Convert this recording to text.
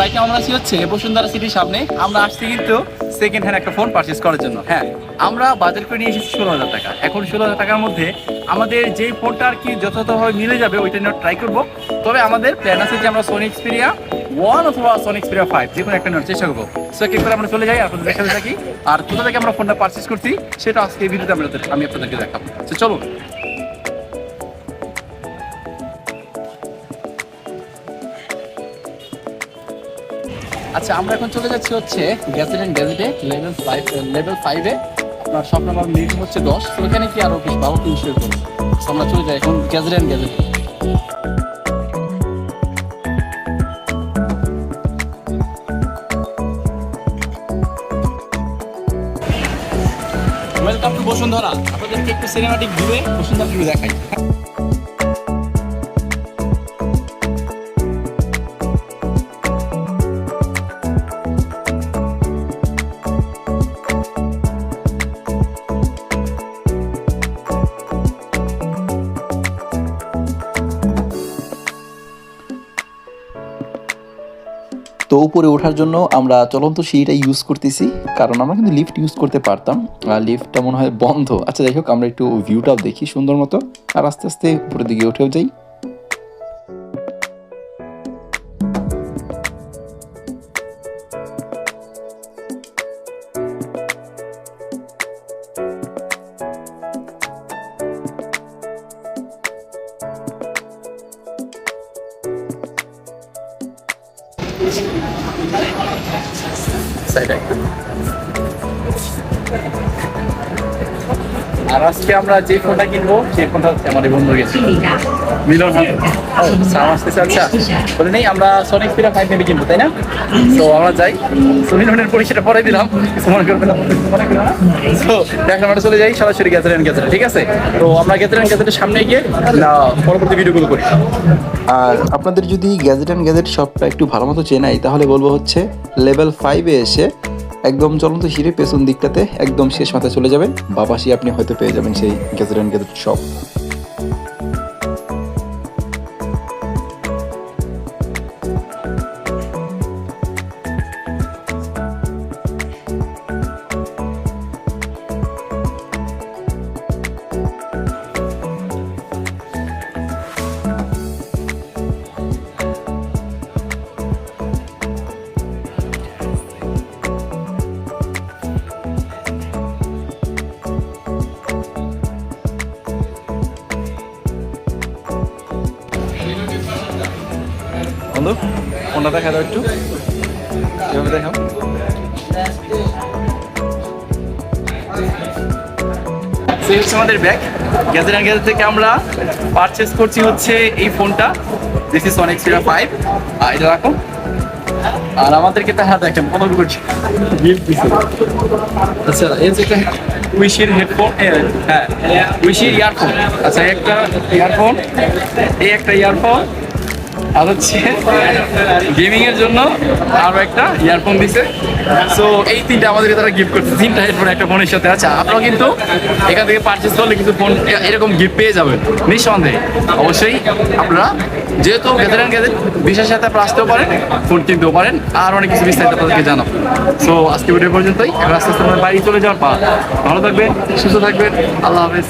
Right আমরা হচ্ছে বসুন্ধরা সিটির সামনে। আমরা আসছি কিন্তু সেকেন্ড হ্যান্ড একটা ফোন পারচেস করার জন্য। হ্যাঁ আমরা বাজার করে নিয়ে এসেছি ষোলো হাজার টাকা। এখন ষোলো হাজার টাকার মধ্যে আমাদের ফোনটা আর কি যথাযথভাবে মিলে যাবে, ওইটা নিয়ে ট্রাই করব। তবে আমাদের প্ল্যান আছে যে আমরা সোনি এক্সপিরিয়া ওয়ান অথবা সোনি এক্সপিরিয়া ফাইভ যে কোনো একটা নেওয়ার চেষ্টা করব। সো এক করে আমরা চলে যাই, আপনাদের দেখাতে থাকি। আর কোথা থেকে আমরা ফোনটা পারচেস করছি, সেটা আজকে ভিডিওতে আমি আপনাদেরকে দেখাবো। চলুন। আচ্ছা আমরা এখন চলে যাচ্ছি হচ্ছে গ্যাজেট অ্যান্ড গ্যাজেটে লেভেল ফাইভ লেভেল ফাইভে আপনার শপ নাম্বার মিনিট হচ্ছে দশ, তো কি আরও বেশ ভালো তিনশো আমরা চলে যাই এখন gadget and gadget welcome to Bashundhara. আপনাদেরকে একটু সিনেমাটিক ঘুরে বসুন্ধরা ঘুরে দেখাই। তো উপরে ওঠার জন্য আমরা চলন্ত সিঁড়িটা ইউজ করতেছি, কারণ আমরা কিন্তু লিফট ইউজ করতে পারতাম। আর লিফটটা মনে হয় বন্ধ। আচ্ছা যাই হোক, আমরা একটু ভিউটাও দেখি সুন্দর মতো। আর আস্তে আস্তে উপরের দিকে উঠেও যাই। 在这 আর আজকে আমরা যে ফোনটা কিনবো সেই ফোনটা হচ্ছে আমাদের বন্ধু গেছে। মিলন সাম আসতেছে আচ্ছা। বলে নেই, আমরা সোনিক স্পিরা ফাইভ মেবি কিনবো, তাই না? তো আমরা যাই। সোনি লোনের পরিষেটা পরে দিলাম। মনে করবে না তো এখন আমরা চলে যাই, সরাসরি গ্যাজেট অ্যান্ড গ্যাজেট ঠিক আছে? তো আমরা গ্যাজেট অ্যান্ড গ্যাজেটের সামনে গিয়ে পরবর্তী ভিডিওগুলো করি। আর আপনাদের যদি গ্যাজেট অ্যান্ড গ্যাজেট শপটা একটু ভালো মতো চেনাই, তাহলে বলব হচ্ছে লেভেল ফাইভে এসে একদম চলন্ত হিরে পেছন দিকটাতে একদম শেষ মাথায় চলে যাবেন। বাপাসি আপনি হয়তো পেয়ে যাবেন সেই গ্যাজেট অ্যান্ড গ্যাজেট শপ বন্ধু ফোনটা দেখা দাও একটু। এভাবে দেখাও? হচ্ছে আমাদের ব্যাগ গ্যাজেট অ্যান্ড থেকে আমরা পারচেস করছি হচ্ছে এই ফোনটা। This is one Xperia five এটা রাখো। আর আমাদেরকে তাহা দেখেন, কত করছি আচ্ছা এই যে উইশির হেডফোন হ্যাঁ উইশির ইয়ারফোন আচ্ছা একটা ইয়ারফোন এই একটা ইয়ারফোন আর হচ্ছে গেমিং এর জন্য আরও একটা ইয়ারফোন দিছে। সো এই তিনটা আমাদেরকে তারা গিফট করছে। তিনটা হেডফোন একটা ফোনের সাথে। আচ্ছা আপনারাও কিন্তু এখান থেকে পারচেস করলে কিন্তু ফোন এরকম গিফট পেয়ে যাবেন। নিঃসন্দেহে। অবশ্যই আপনারা যেহেতু গ্যাদার অ্যান্ড গ্যাদার বিশের সাথে আপনারা আসতেও পারেন ফোন কিনতেও পারেন, আর অনেক কিছু বিস্তারিত আপনাদেরকে জানাব। সো আজকে ভিডিও পর্যন্তই। এখন আস্তে আস্তে আমাদের বাড়ি চলে যাওয়ার পর ভালো থাকবেন, সুস্থ থাকবেন। আল্লাহ হাফেজ।